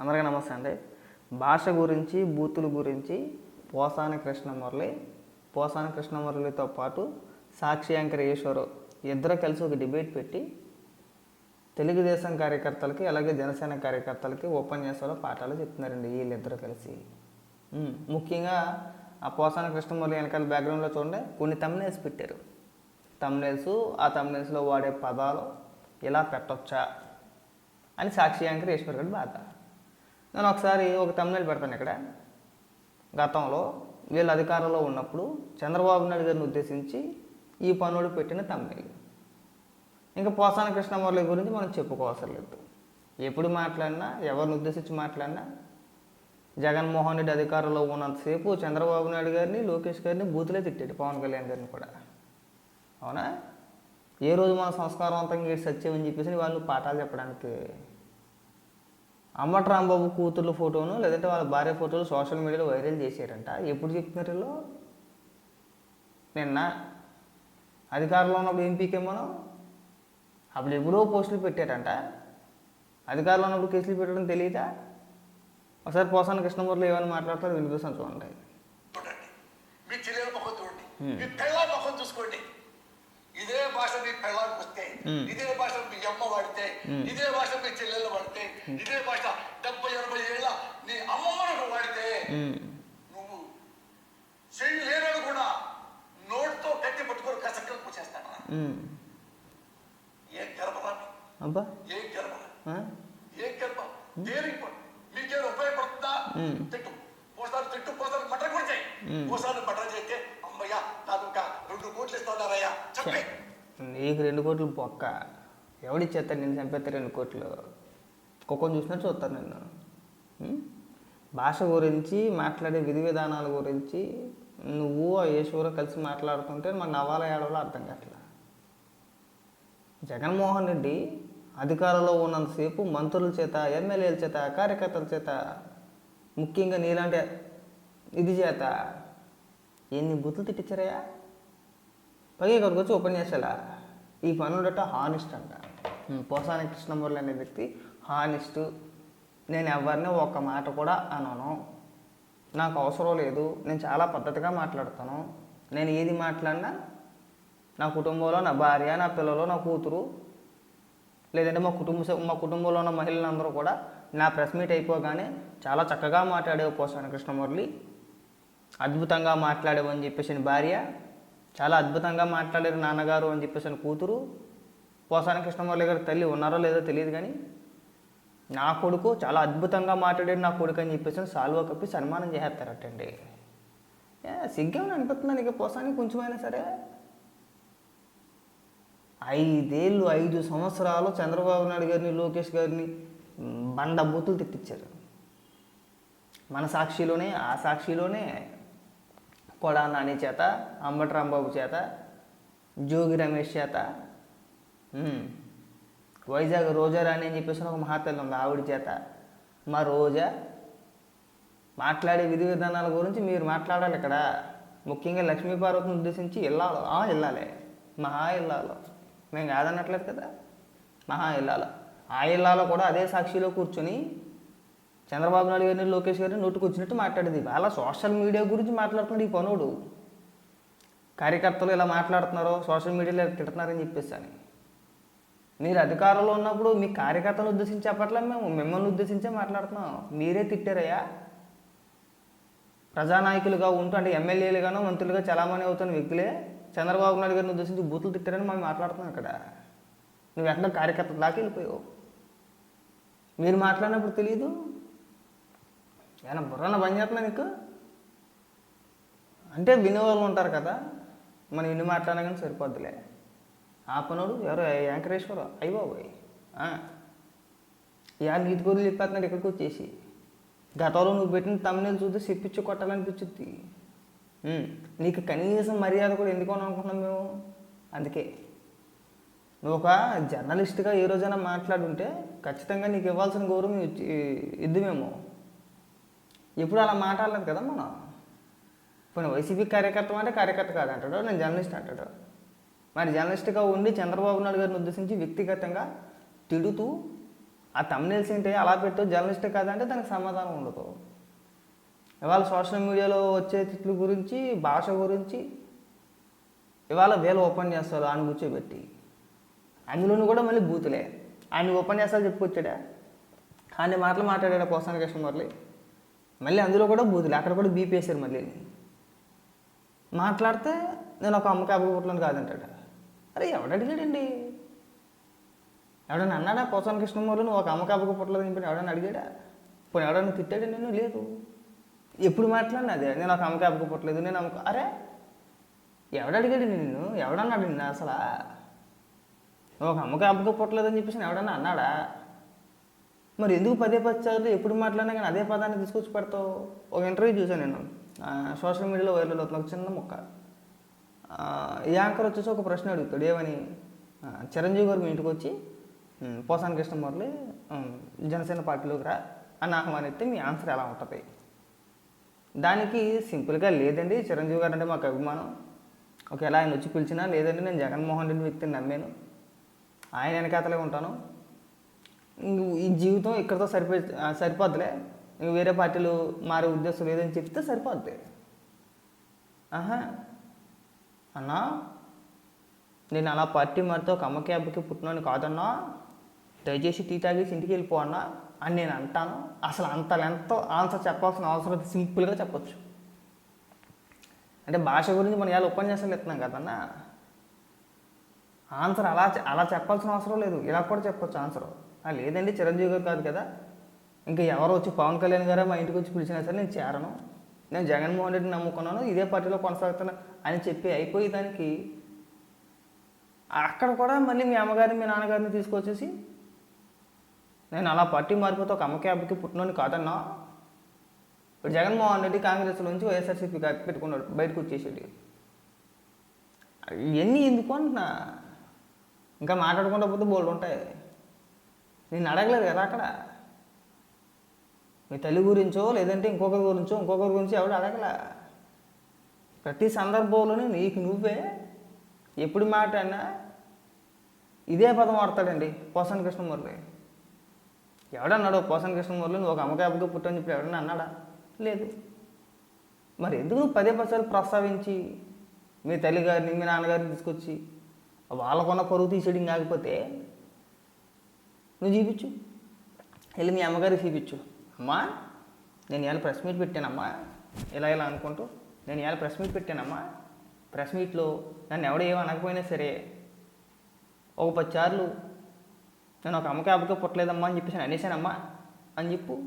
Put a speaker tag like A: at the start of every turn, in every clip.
A: అందరికీ నమస్తే అండి. భాష గురించి బూతుల గురించి పోసాని కృష్ణమురళి పోసాని కృష్ణమురళితో పాటు సాక్షి యాంకర్ ఈశ్వరు ఇద్దరు కలిసి ఒక డిబేట్ పెట్టి తెలుగుదేశం కార్యకర్తలకి అలాగే జనసేన కార్యకర్తలకి ఉపన్యాసాలు పాఠాలు చెప్తున్నారండి వీళ్ళిద్దరూ కలిసి. ముఖ్యంగా ఆ పోసాని కృష్ణమురళి వెనకాల బ్యాక్గ్రౌండ్లో చూడండి కొన్ని తమ్నేల్స్ పెట్టారు. తమ్నేల్స్ ఆ తమ్నేల్స్లో వాడే పదాలు ఇలా పెట్టొచ్చా అని సాక్షి యాంకర్ ఈశ్వర్ గారి బాధ. నేను ఒకసారి ఒక తమిళ పెడతాను ఇక్కడ. గతంలో వీళ్ళు అధికారంలో ఉన్నప్పుడు చంద్రబాబు నాయుడు గారిని ఉద్దేశించి ఈ పనుడు పెట్టిన తమిళ ఇంకా పోసాన కృష్ణమురళి గురించి మనం చెప్పుకోవసరం లేదు. ఎప్పుడు మాట్లాడినా ఎవరిని ఉద్దేశించి మాట్లాడినా జగన్మోహన్ రెడ్డి అధికారంలో ఉన్నంతసేపు చంద్రబాబు నాయుడు గారిని లోకేష్ గారిని బూతులే తిట్టాడు పవన్ కళ్యాణ్ గారిని కూడా. అవునా? ఏ రోజు మన సంస్కారవంతంగా ఏడు అని చెప్పేసి వాళ్ళు పాఠాలు చెప్పడానికి అమ్మట రాంబాబు కూతుర్ల ఫోటోను లేదంటే వాళ్ళ భార్య ఫోటోలు సోషల్ మీడియాలో వైరల్ చేశారంట. ఎప్పుడు చెప్తున్నారు వీళ్ళు? నిన్న. అధికారంలో ఉన్నప్పుడు ఏం పీకేమో అప్పుడు ఎప్పుడో పోస్టులు పెట్టారంట. అధికారంలో ఉన్నప్పుడు కేసులు పెట్టడం తెలియదా ఒకసారి పోసాన కృష్ణమూర్తిలో ఏమైనా మాట్లాడతారు వినిపిస్తాను చూడండి.
B: చూడండి మీ చెల్లెల ముఖం చూడండి మీ పెళ్ళ ముఖం చూసుకోండి. ఇదే భాష మీ పెళ్ళానికి వస్తే ఇదే భాష మీ అమ్మ వాడితే ఇదే భాష మీ చెల్లెలు వాడితే ఇదే భాష డెబ్బై ఎనభై ఏళ్ళ నీ అమ్మమ్మను వాడితే నువ్వు చెయ్యి లేనోడు కూడా నోటితో కట్టి పట్టుకొని కసక్కలు పూసేస్తాను
A: ఉమ్.
B: ఏం గర్భరా
A: అబ్బా.
B: ఏం గర్భరా? ఏం గర్భ? దేనికి ప- మీకేం ఉపయోగపడుతుందా. తిట్టు. పోసారి తిట్టు పోసారి మటర్ కూడా చేయి. పోసారి మటర్ చేస్తే అమ్మయ్యా నాకు ఇంకా రెండు కోట్లు ఇస్తున్నారయ్యా చెప్పే.
A: నీకు రెండు కోట్లు పొక్క ఎవడిచ్చేస్తాడు నేను చంపేస్తా రెండు కోట్లు? కుక్కను చూసినట్టు చూస్తాను నేను భాష గురించి మాట్లాడే విధి విధానాల గురించి నువ్వు ఆ యేషూర కలిసి మాట్లాడుతుంటే మాకు నవ్వాల ఏడవలో అర్థం కావట్లా? జగన్మోహన్ రెడ్డి అధికారంలో ఉన్నంతసేపు మంత్రుల చేత ఎమ్మెల్యేల చేత కార్యకర్తల చేత ముఖ్యంగా నీలాంటి ఇది చేత. ఎన్ని బుద్ధులు తిట్టించారయ్యా? పైగా ఇక్కడికి వచ్చి ఉపన్యాసాల. ఈ పనులట హానెస్ట్ అంట. పోసాని కృష్ణమూర్తి అనే వ్యక్తి హానెస్ట్ నేను ఎవరిని ఒక్క మాట కూడా అనను. నాకు అవసరం లేదు. నేను చాలా పద్ధతిగా మాట్లాడతాను. నేను ఏది మాట్లాడినా నా కుటుంబంలో నా భార్య నా పిల్లలు నా కూతురు లేదంటే మా కుటుంబ సభ్యు- మా కుటుంబంలో ఉన్న మహిళలందరూ కూడా నా ప్రెస్ మీట్ అయిపోగానే చాలా చక్కగా మాట్లాడే పోసాని కృష్ణమురళి. అద్భుతంగా మాట్లాడేవని చెప్పేసి భార్య చాలా అద్భుతంగా మాట్లాడారు నాన్నగారు అని చెప్పేసిన కూతురు. పోసాన కృష్ణమురళి గారి తల్లి ఉన్నారో లేదో తెలియదు కానీ నా కొడుకు చాలా అద్భుతంగా మాట్లాడాడు నా కొడుకు అని చెప్పేసి సాల్వా కప్పి సన్మానం చేసేస్తారటండి. ఏ సిగ్గేమని ఇక నీకు పోసానికి కొంచెమైనా సరే. ఐదేళ్ళు ఐదు సంవత్సరాలు చంద్రబాబు నాయుడు గారిని లోకేష్ గారిని బండ బూతులు తిట్టించారు. మన సాక్షిలోనే ఆ సాక్షిలోనే కొడా నాని చేత అంబటి రాంబాబు చేత జోగి రమేష్ చేత వైజాగ్ రోజా రాణి అని చెప్పేసి ఒక మహాతల్లి ఉంది ఆవిడ చేత. మా రోజా మాట్లాడే విధి విధానాల గురించి మీరు మాట్లాడాలి ఇక్కడ. ముఖ్యంగా లక్ష్మీపార్వతిని ఉద్దేశించి వెళ్ళాలి ఆ వెళ్ళాలి మహా ఇల్లాలో. మేము కాదన్నట్లేదు కదా. మహా ఇల్లాలో. ఆ ఇల్లాలో కూడా అదే సాక్షిలో కూర్చొని చంద్రబాబు నాయుడు గారిని లోకేష్ గారిని నోటుకు వచ్చినట్టు మాట్లాడేది. అలా సోషల్ మీడియా గురించి మాట్లాడుతున్నాడు ఈ పనుడు. కార్యకర్తలు ఇలా మాట్లాడుతున్నారో సోషల్ మీడియాలో ఇలా తిడుతున్నారని చెప్పేసి అని. మీరు అధికారంలో ఉన్నప్పుడు మీ కార్యకర్తలను ఉద్దేశించి చెప్పట్లే మేము మిమ్మల్ని ఉద్దేశించే మాట్లాడుతున్నాం. మీరే తిట్టారయ్యా. ప్రజానాయకులుగా ఉంటూ అంటే ఎమ్మెల్యేలుగానో మంత్రులుగా చలామణి అవుతున్న వ్యక్తులే చంద్రబాబు నాయుడు గారిని ఉద్దేశించి బూతులు తిట్టారని మేము మాట్లాడుతున్నాం ఇక్కడ. నువ్వు ఎక్కడ కార్యకర్త దాకా వెళ్ళిపోయావు. మీరు మాట్లాడినప్పుడు తెలియదు ఏమైనా బుర్రన పని చేస్తున్నా నీకు? అంటే వినేవాళ్ళు ఉంటారు కదా మనం ఎన్ని మాట్లాడినా కానీ సరిపోద్దులే. ఆ పనుడు ఎవరు? వెంకటేశ్వర అయ్యబాబోయ్ యా నీతి కొద్దులు చెప్పేస్తున్నాడు ఇక్కడికి వచ్చేసి. గతంలో నువ్వు పెట్టిన తమ్ముని చూస్తే చెప్పించి కొట్టాలనిపించుద్ది. నీకు కనీసం మర్యాద కూడా ఎందుకు అనుకుంటున్నాం మేము? అందుకే. నువ్వు ఒక జర్నలిస్ట్గా ఏ రోజైనా మాట్లాడుంటే ఖచ్చితంగా నీకు ఇవ్వాల్సిన గౌరవం ఇచ్చి ఇద్దుమేమో ఎప్పుడు అలా మాట్లాడలేదు కదా మనం. ఇప్పుడు వైసీపీ కార్యకర్త అంటే కార్యకర్త కాదంటాడు నేను జర్నలిస్ట్ అంటాడు. మరి జర్నలిస్ట్గా ఉండి చంద్రబాబు నాయుడు గారిని ఉద్దేశించి వ్యక్తిగతంగా తిడుతూ ఆ తమ్నేల్స్ ఏంటి అలా పెట్టు జర్నలిస్ట్ కాదంటే దానికి సమాధానం ఉండదు. ఇవాళ సోషల్ మీడియాలో వచ్చే తిట్లు గురించి భాష గురించి ఇవాళ వేల ఉపన్యాసాలు ఆయన కూర్చోబెట్టి. అందులోనూ కూడా మళ్ళీ బూతులే. ఆయన ఉపన్యాసాలు చెప్పుకొచ్చాడా? ఆయన మాటలు మాట్లాడాడు పోసాన కృష్ణ మురళి మళ్ళీ అందులో కూడా బూతులు అక్కడ కూడా బీపేశారు మళ్ళీ. మాట్లాడితే నేను ఒక అమ్మకి అబ్బగొట్టలను కాదంటాడు. అరే ఎవడడిగాడండి ఎవడన్నా అన్నాడా? పోసాన కృష్ణమూర్లు నువ్వు ఒక అమ్మకి అబ్బకు పుట్టలేదు ఎవడన్నా అడిగాడా? పోనీ ఎవడన్నా తిట్టాడా నేను లేదు. ఎప్పుడు మాట్లాడినా అదే. నేను ఒక అమ్మకి అబ్బకు పుట్టలేదు నేను అమ్మక అరే ఎవడడిగాడు నిన్ను? ఎవడన్నాడు నిన్ను అసలు? ఒక అమ్మకి అబ్బకు పుట్టలేదని చెప్పేసి ఎవడన్నా అన్నాడా? మరి ఎందుకు పదే పచ్చారు ఎప్పుడు మాట్లాడినా కానీ అదే పదాన్ని తీసుకొచ్చి పెడతావు? ఒక ఇంటర్వ్యూ చూసాను నేను. సోషల్ మీడియాలో వైరల్ అవుతుంది. ఒక చిన్న ముక్క. ఈ యాంకర్ వచ్చేసి ఒక ప్రశ్న అడుగుతాడు. ఏమని? చిరంజీవి గారు మీ ఇంటికి వచ్చి "ఉమ్, కృష్ణ మురళి జనసేన పార్టీలోకి రా అని ఆహ్వానిస్తే మీ ఆన్సర్ ఎలా ఉంటుంది? దానికి సింపుల్గా లేదండి. చిరంజీవి గారు అంటే మాకు అభిమానం. ఒకవేళ ఆయన వచ్చి పిలిచినా లేదండి. నేను జగన్మోహన్ రెడ్డి వ్యక్తిని నమ్మాను. ఆయన వెనకాతలే ఉంటాను. ఈ జీవితం ఇక్కడతో సరిపో సరిపోద్దులే. సరిపోద్దిలే వేరే పార్టీలు మారే ఉద్దేశం లేదని చెప్తే సరిపోద్ది. ఆహా. అన్నా నేను అలా పార్టీ మారితే ఒక అమ్మకి అబ్బకి పుట్టినోని కాదన్నా దయచేసి టీ తాగేసి ఇంటికి వెళ్ళిపో అన్నా అని నేను అంటాను. అసలు అంత లెంత్ ఆన్సర్ చెప్పాల్సిన అవసరం సింపుల్గా చెప్పొచ్చు. అంటే భాష గురించి మనం ఇలా ఉపన్యాసాలు ఎత్తున్నాం కదన్నా. ఆన్సర్ అలా అలా చెప్పాల్సిన అవసరం లేదు. ఇలా కూడా చెప్పొచ్చు ఆన్సర్. లేదండి చిరంజీవి గారు కాదు కదా. ఇంకా ఎవరు వచ్చి పవన్ కళ్యాణ్ గారే మా ఇంటికి వచ్చి పిలిచినా సరే నేను చేరను. నేను జగన్మోహన్ రెడ్డిని నమ్ముకున్నాను ఇదే పార్టీలో కొనసాగుతాను అని చెప్పి అయిపోయి దానికి అక్కడ కూడా మళ్ళీ మీ అమ్మగారిని మీ నాన్నగారిని తీసుకొచ్చేసి నేను అలా పార్టీ మారిపోతే ఒక అమ్మకి అబ్బకి పుట్టినోని కాదన్నా. ఇప్పుడు జగన్మోహన్ రెడ్డి కాంగ్రెస్ నుంచి వైఎస్ఆర్సీపీ పెట్టుకున్నాడు బయటకు వచ్చేసాడు. ఇవన్నీ ఎందుకు అంటున్నా? ఇంకా మాట్లాడుకుంటా పోతే బోల్డ్ ఉంటాయి. నేను అడగలేదు కదా అక్కడ? మీ తల్లి గురించో లేదంటే ఇంకొకరి గురించో ఇంకొకరి గురించి ఎవడు అడగలా? ప్రతి సందర్భంలోనే నీకు నువ్వే ఎప్పుడు మాట అన్నా ఇదే పదం వాడతాడండి పోసాని కృష్ణమూర్తి. ఎవడన్నాడు పోసాని కృష్ణమూర్తి నువ్వు ఒక అమ్మకాయగా పుట్టని చెప్పి ఎవడన్నా అన్నాడా? లేదు. మరి ఎందుకు నువ్వు పదే పదాలు ప్రస్తావించి మీ తల్లిగారిని మీ నాన్నగారిని తీసుకొచ్చి వాళ్ళకున్న పరువు తీసేయడం కాకపోతే నువ్వు చూపించు వెళ్ళి మీ అమ్మగారికి చూపించు. అమ్మా నేను ఇవాళ ప్రెస్ మీట్ పెట్టానమ్మా. ఇలా ఇలా అనుకుంటూ నేను ఇవాళ ప్రెస్ మీట్ పెట్టానమ్మా. ప్రెస్ మీట్లో నన్ను ఎవడ ఏమనకపోయినా సరే ఒక పది సార్లు నేను ఒక అమ్మకి అబ్బకే పుట్టలేదమ్మా అని చెప్పేసి అనేసానమ్మా అని చెప్పు.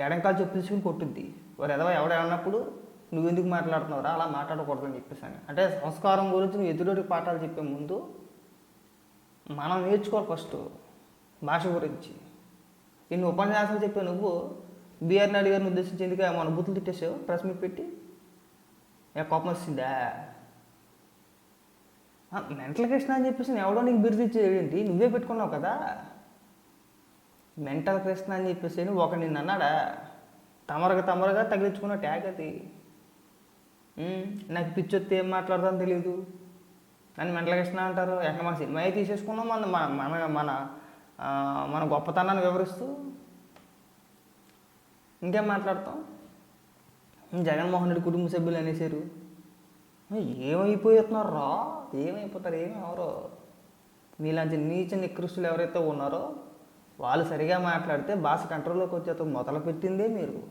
A: ఎడంకాలు చెప్పు తీసుకుని కొట్టుద్ది. వారు ఎదవ ఎవడన్నప్పుడు నువ్వు ఎందుకు మాట్లాడుతున్నావురా? అలా మాట్లాడకూడదని చెప్పేసాను అంటే సంస్కారం గురించి నువ్వు ఎదుటి పాఠాలు చెప్పే ముందు మనం నేర్చుకోవాలి ఫస్ట్ భాష గురించి. ఇన్ని ఉపన్యాసాలు చెప్పే నువ్వు బీఆర్ నాయుడు గారిని ఉద్దేశించి ఎందుకు మన బూతులు తిట్టేసావు? ప్రెస్ మీట్ పెట్టి? ఏ కోపం వచ్చిందా? మెంటల్ కృష్ణ అని చెప్పేసి నేను ఎవడో నీకు బిరుదు ఇచ్చేది నువ్వే పెట్టుకున్నావు కదా. మెంటల్ కృష్ణ అని చెప్పేసి ఒక నిన్ను అన్నాడా? తమరగా తమరగా తగిలించుకున్న ట్యాగ్ అది. నాకు పిచ్చి వస్తే ఏం మాట్లాడతాను తెలియదు నన్ను మెంటల్ కృష్ణ అంటారు. ఎక్కడ మన సినిమా తీసేసుకున్నాం మన మన మన మన మన గొప్పతనాన్ని వివరిస్తూ ఇంకేం మాట్లాడతాం? జగన్మోహన్ రెడ్డి కుటుంబ సభ్యులు అనేసారు ఏమైపోతున్నారు రా? ఏమైపోతారు? ఏమి ఎవరో? మీలాంటి నీచ నికృష్టులు ఎవరైతే ఉన్నారో వాళ్ళు సరిగా మాట్లాడితే భాష కంట్రోల్లోకి వచ్చేత మొదలు పెట్టిందే మీరు.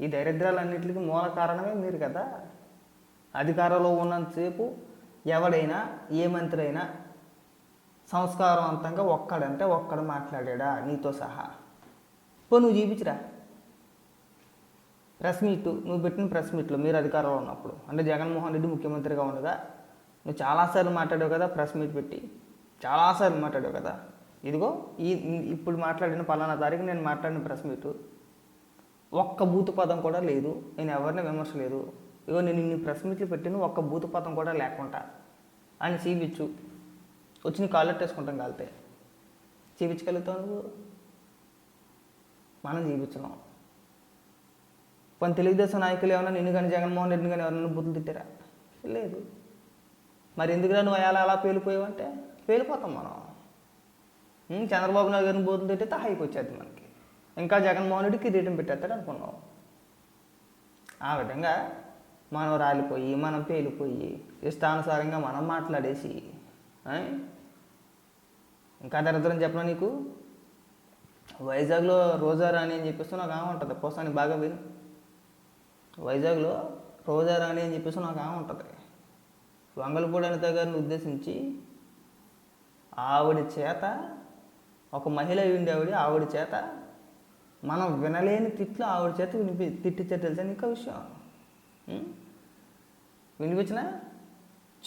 A: ఈ దరిద్రాలన్నింటికి మూల కారణమే మీరు కదా. అధికారంలో ఉన్నంతసేపు ఎవడైనా ఏ మంత్రి అయినా సంస్కారవంతంగా ఒక్కడంటే ఒక్కడు మాట్లాడాడా నీతో సహా? పో నువ్వు చూపించరా. ప్రెస్ మీట్ నువ్వు పెట్టిన ప్రెస్ మీట్లో మీరు అధికారంలో ఉన్నప్పుడు అంటే జగన్మోహన్ రెడ్డి ముఖ్యమంత్రిగా ఉండగా నువ్వు చాలాసార్లు మాట్లాడావు కదా ప్రెస్ మీట్ పెట్టి. చాలాసార్లు మాట్లాడావు కదా. ఇదిగో ఈ ఇప్పుడు మాట్లాడిన పలానా తారీఖు నేను మాట్లాడిన ప్రెస్ మీటు. ఒక్క బూతు పదం కూడా లేదు. నేను ఎవరిని విమర్శ లేదు ఇగో నేను ఇన్ని ప్రెస్ మీట్లు పెట్టిన ఒక్క భూతపాతం కూడా లేకుండా. అని చూపించు వచ్చి నీ కాలర్ వేసుకుంటాం కాలితే. చూపించగలుగుతావు నువ్వు? మనం చూపించడం కొన్ని తెలుగుదేశం నాయకులు ఏమైనా నిన్ను కానీ జగన్మోహన్ రెడ్డిని కానీ ఎవరైనా బుద్ధులు తిట్టారా? లేదు. మరి ఎందుకురా నువ్వు అలా అలా పేలిపోయావంటే పేలిపోతాం మనం. చంద్రబాబు నాయుడు గారిని బూతులు తిట్టితే హైకి వచ్చేది మనకి. ఇంకా జగన్మోహన్ రెడ్డి కిరీటం పెట్టేస్తాడు అనుకున్నాం ఆ విధంగా మనం రాలిపోయి మనం పేలిపోయి ఇష్టానుసారంగా మనం మాట్లాడేసి ఇంకా దరిద్రం చెప్పనా నీకు? వైజాగ్లో రోజారాణి అని చెప్పేసి నాకు ఆమె ఉంటుంది. పోసాని బాగా విను. వైజాగ్లో రోజారాణి అని చెప్పేసి నాకు ఆమె ఉంటుంది. వంగలపూడి అనిత గారిని ఉద్దేశించి ఆవిడ చేత ఒక మహిళ అయి ఉండి ఆవిడ ఆవిడ చేత మనం వినలేని తిట్లు ఆవిడ చేత వినిపి తిట్టించే తెలుసా నీకు విషయం? వినిపించిన?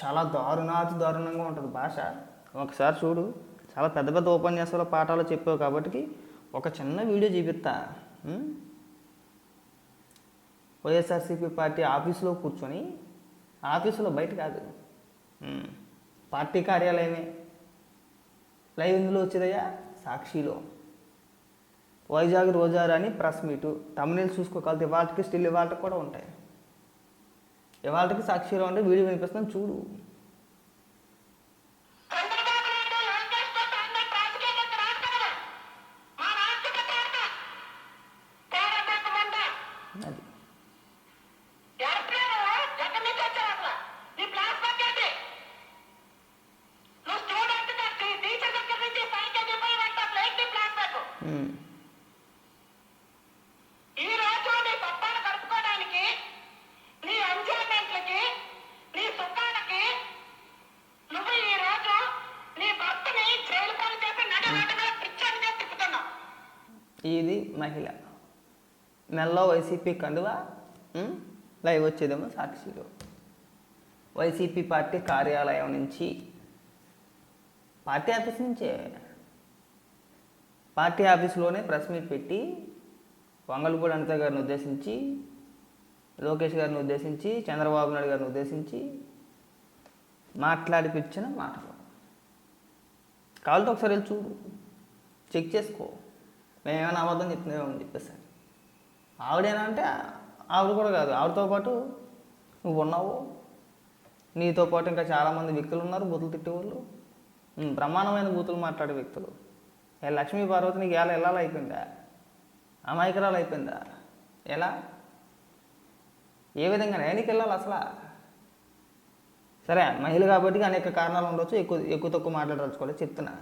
A: చాలా దారుణాతి దారుణంగా ఉంటుంది భాష. ఒకసారి చూడు చాలా పెద్ద పెద్ద ఉపన్యాసాలు పాఠాలు చెప్పావు కాబట్టి ఒక చిన్న వీడియో చూపిస్తా. వైఎస్ఆర్సీపీ పార్టీ ఆఫీసులో కూర్చొని ఆఫీసులో బయట కాదు. పార్టీ కార్యాలయమే. లైవ్ ఇందులో వచ్చేదయ్యా? సాక్షిలో. వైజాగ్ రోజారా అని ప్రెస్ మీటు. తమిళ చూసుకోగలితే వాటికి స్టిల్ వాళ్ళకి కూడా ఉంటాయి. ఇవాళకి సాక్షిలో ఉంటే వీడియో వినిపిస్తాను చూడు.
C: నాయుడు
A: మెల్ల వైసీపీ కండువా? లైవ్ వచ్చేదేమో సాక్షిలో. వైసీపీ పార్టీ కార్యాలయం నుంచి పార్టీ ఆఫీస్ నుంచే. పార్టీ ఆఫీస్లోనే ప్రెస్ మీట్ పెట్టి వంగలపూడి అనిత గారిని ఉద్దేశించి లోకేష్ గారిని ఉద్దేశించి చంద్రబాబు నాయుడు గారిని ఉద్దేశించి మాట్లాడిపించిన మాటలు. కావాలంటే ఒకసారి వెళ్ళి చూడు. చెక్ చేసుకో. మేమేమైనా అబద్ధం చెప్తున్నామని అని ఆవిడేనా అంటే ఆవిడ కూడా కాదు. ఆవిడతో పాటు నువ్వు ఉన్నావు. నీతో పాటు ఇంకా చాలామంది వ్యక్తులు ఉన్నారు బూతులు తిట్టేవాళ్ళు బ్రహ్మాండమైన బూతులు మాట్లాడే వ్యక్తులు. ఏ లక్ష్మీ పార్వతి నీకు ఎలా ఎలా అయిపోయిందా? అమాయకురాలు అయిపోయిందా? ఎలా? ఏ విధంగా నేనికి వెళ్ళాలి అసలు? సరే మహిళ కాబట్టి అనేక కారణాలు ఉండొచ్చు. ఎక్కువ ఎక్కువ తక్కువ మాట్లాడదలుచుకోవాలి. చెప్తున్నా.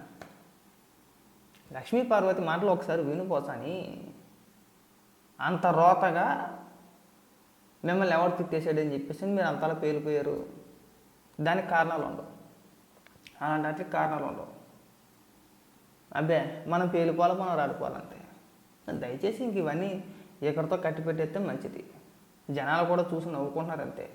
A: లక్ష్మీ పార్వతి మాటలు ఒకసారి వినిపోసాని అంత రోతగా మిమ్మల్ని ఎవరు తిట్టేసాడని చెప్పేసి మీరు అంతలా పేలిపోయారు. దానికి కారణాలు ఉండవు. అలాంటి వాటికి కారణాలు ఉండవు. అబ్బే మనం పేలిపోవాలి మనం రాడిపోవాలంతే దయచేసి ఇంక ఇవన్నీ ఇక్కడితో కట్టి పెట్టేస్తే మంచిది. జనాలు కూడా చూసి నవ్వుకుంటున్నారు అంతే.